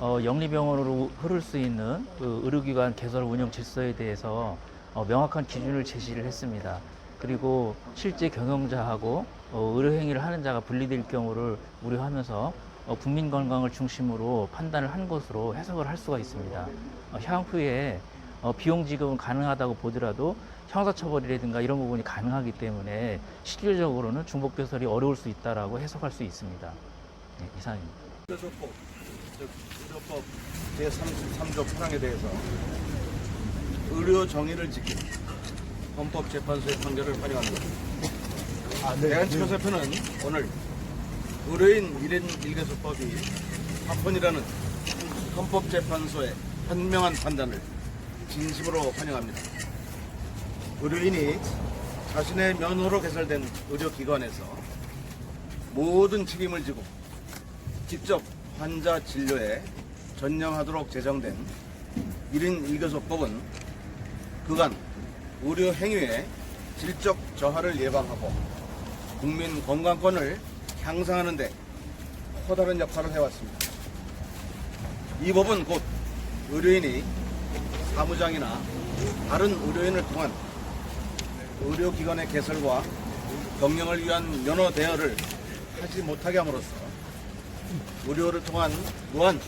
어, 영리병원으로 흐를 수 있는 그 의료기관 개설 운영 질서에 대해서 어, 명확한 기준을 제시를 했습니다. 그리고 실제 경영자하고 어, 의료행위를 하는 자가 분리될 경우를 우려하면서 어, 국민 건강을 중심으로 판단을 한 것으로 해석을 할 수가 있습니다. 어, 향후에 어, 비용 지급은 가능하다고 보더라도 형사처벌이라든가 이런 부분이 가능하기 때문에 실질적으로는 중복 배설이 어려울 수 있다라고 해석할 수 있습니다. 네, 이상입니다. 의료법, 즉 의료법 제33조 8항에 대해서 의료 정의를 지킨 헌법재판소의 판결을 환영합니다. 대한치료협회는 오늘 의료인 1인 1개소법이 합헌이라는 헌법재판소의 현명한 판단을 진심으로 환영합니다. 의료인이 자신의 면허로 개설된 의료기관에서 모든 책임을 지고 직접 환자 진료에 전념하도록 제정된 1인 1교소법은 그간 의료 행위의 질적 저하를 예방하고 국민 건강권을 향상하는 데 커다란 역할을 해왔습니다. 이 법은 곧 의료인이 사무장이나 다른 의료인을 통한 의료기관의 개설과 경영을 위한 면허 대여를 하지 못하게 함으로써 의료를 통한 무한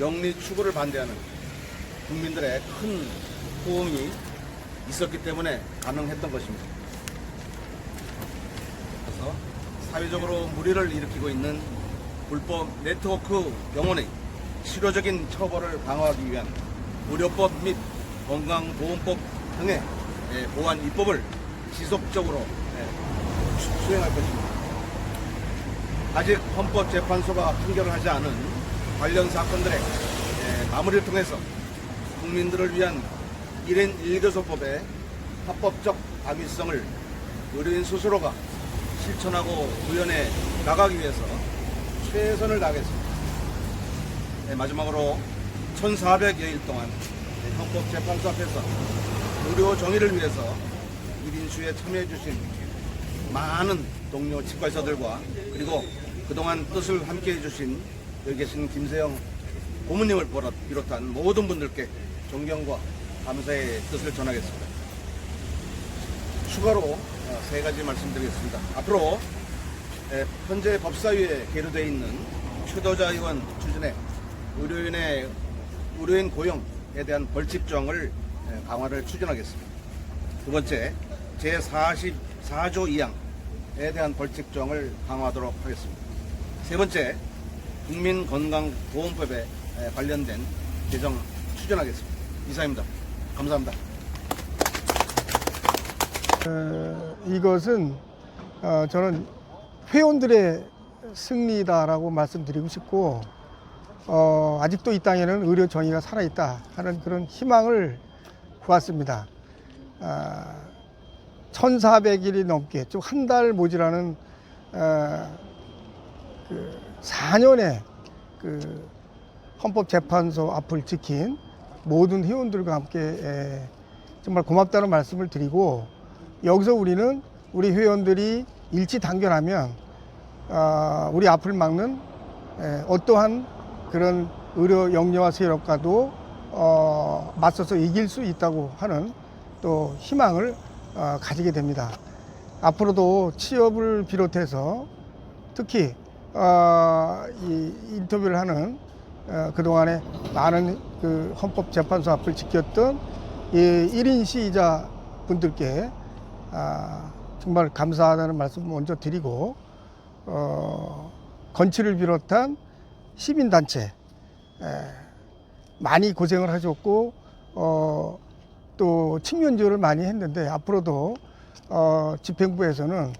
영리 추구를 반대하는 국민들의 큰 호응이 있었기 때문에 가능했던 것입니다. 그래서 사회적으로 무리를 일으키고 있는 불법 네트워크 병원의 실효적인 처벌을 방어하기 위한 의료법 및 건강보험법 등의 예, 보완 입법을 지속적으로 예, 수- 수행할 것입니다. 아직 헌법재판소가 판결을 하지 않은 관련 사건들의 예, 마무리를 통해서 국민들을 위한 1인 1교소법의 합법적 당위성을 의료인 스스로가 실천하고 구현해 나가기 위해서 최선을 다하겠습니다. 네, 마지막으로 1400여일 동안 네, 헌법재판소 앞에서 의료 정의를 위해서 1인수에 참여해 주신 많은 동료 치과의사들과 그리고 그동안 뜻을 함께 해주신 여기 계신 김세영 고모님을 비롯한 모든 분들께 존경과 감사의 뜻을 전하겠습니다. 추가로 어, 세 가지 말씀드리겠습니다. 앞으로 에, 현재 법사위에 계류되어 있는 최도자 의원 추진의 의료인의 의료인 고용에 대한 벌칙 정을 에, 강화를 추진하겠습니다. 두 번째, 제44조 2항에 대한 벌칙 정을 강화하도록 하겠습니다. 세 번째, 국민건강보험법에 에, 관련된 개정 추진하겠습니다. 이상입니다. 감사합니다. 어, 이것은 어, 저는 회원들의 승리다라고 말씀드리고 싶고 어, 아직도 이 땅에는 의료 정의가 살아있다 하는 그런 희망을 보았습니다. 아, 1,400일이 넘게 쭉한달 모자라는 어, 그 4년의 그 헌법재판소 앞을 지킨 모든 회원들과 함께 에, 정말 고맙다는 말씀을 드리고 여기서 우리는 우리 회원들이 일치 단결하면 아, 우리 앞을 막는 에, 어떠한 그런 의료 영리와 세력과도 어, 맞서서 이길 수 있다고 하는 또 희망을 어, 가지게 됩니다. 앞으로도 취업을 비롯해서 특히 어, 이 인터뷰를 하는 어, 그동안에 많은 그 헌법재판소 앞을 지켰던 이 1인 시위자 분들께 아, 정말 감사하다는 말씀 먼저 드리고 어, 건치를 비롯한 시민단체 에, 많이 고생을 하셨고 어, 또 측면지원을 많이 했는데 앞으로도 어, 집행부에서는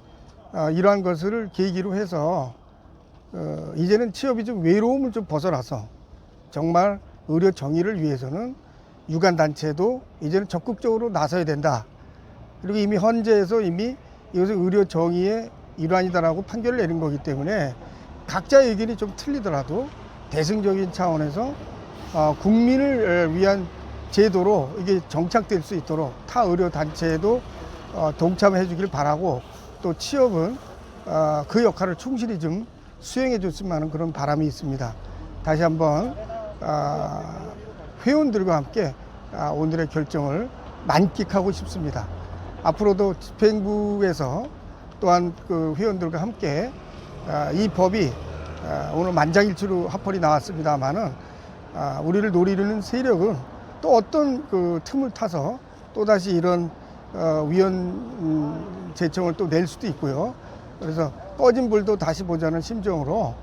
어, 이러한 것을 계기로 해서 어, 이제는 취업이 좀 외로움을 좀 벗어나서 정말 의료 정의를 위해서는 유관 단체도 이제는 적극적으로 나서야 된다. 그리고 이미 헌재에서 이미 이것은 의료 정의의 일환이다라고 판결을 내린 거기 때문에 각자의 의견이 좀 틀리더라도 대승적인 차원에서 어, 국민을 위한 제도로 이게 정착될 수 있도록 타 의료 단체에도 어, 동참해 주길 바라고 또 취업은 어, 그 역할을 충실히 좀 수행해 줬으면 하는 그런 바람이 있습니다. 다시 한번 아, 회원들과 함께 아, 오늘의 결정을 만끽하고 싶습니다. 앞으로도 집행부에서 또한 그 회원들과 함께 아, 이 법이 아, 오늘 만장일치로 합헌이 나왔습니다만은 아, 우리를 노리는 세력은 또 어떤 그 틈을 타서 또 다시 이런 어, 위원 음, 제청을 또 낼 수도 있고요. 그래서 꺼진 불도 다시 보자는 심정으로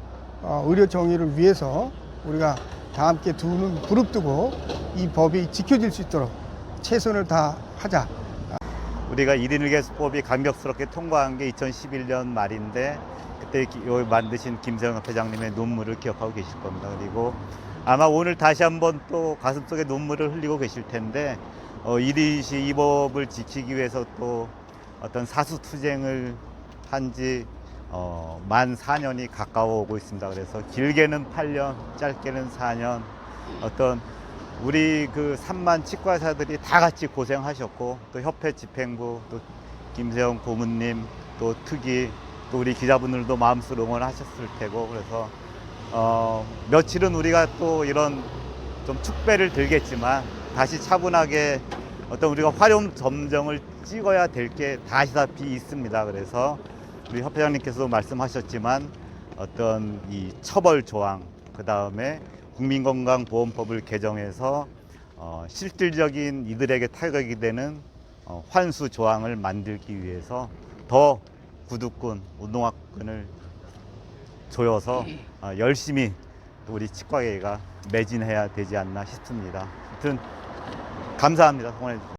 어, 의료 정의를 위해서 우리가 다 함께 두 눈 부릅뜨고 이 법이 지켜질 수 있도록 최선을 다하자. 우리가 1인 의계수법이 강력스럽게 통과한 게 2011년 말인데 그때 만드신 김세영 회장님의 눈물을 기억하고 계실 겁니다. 그리고 아마 오늘 다시 한번 또 가슴속에 눈물을 흘리고 계실 텐데 어, 1인 시 이 법을 지키기 위해서 또 어떤 사수투쟁을 한지 어, 만 4년이 가까워 오고 있습니다. 그래서 길게는 8년, 짧게는 4년 어떤 우리 그 3만 치과의사들이 다 같이 고생하셨고 또 협회 집행부 또 김세영 고문님 또 특위 또 우리 기자분들도 마음속으로 응원하셨을 테고 그래서 어 며칠은 우리가 또 이런 좀 축배를 들겠지만 다시 차분하게 어떤 우리가 활용 점정을 찍어야 될 게 다시다피 있습니다. 그래서 우리 협회장님께서도 말씀하셨지만 어떤 이 처벌 조항 그 다음에 국민건강보험법을 개정해서 어, 실질적인 이들에게 타격이 되는 어, 환수 조항을 만들기 위해서 더 구두꾼, 운동화끈을 조여서 어, 열심히 또 우리 치과계가 매진해야 되지 않나 싶습니다. 하여튼 감사합니다. 응원해 주셔서.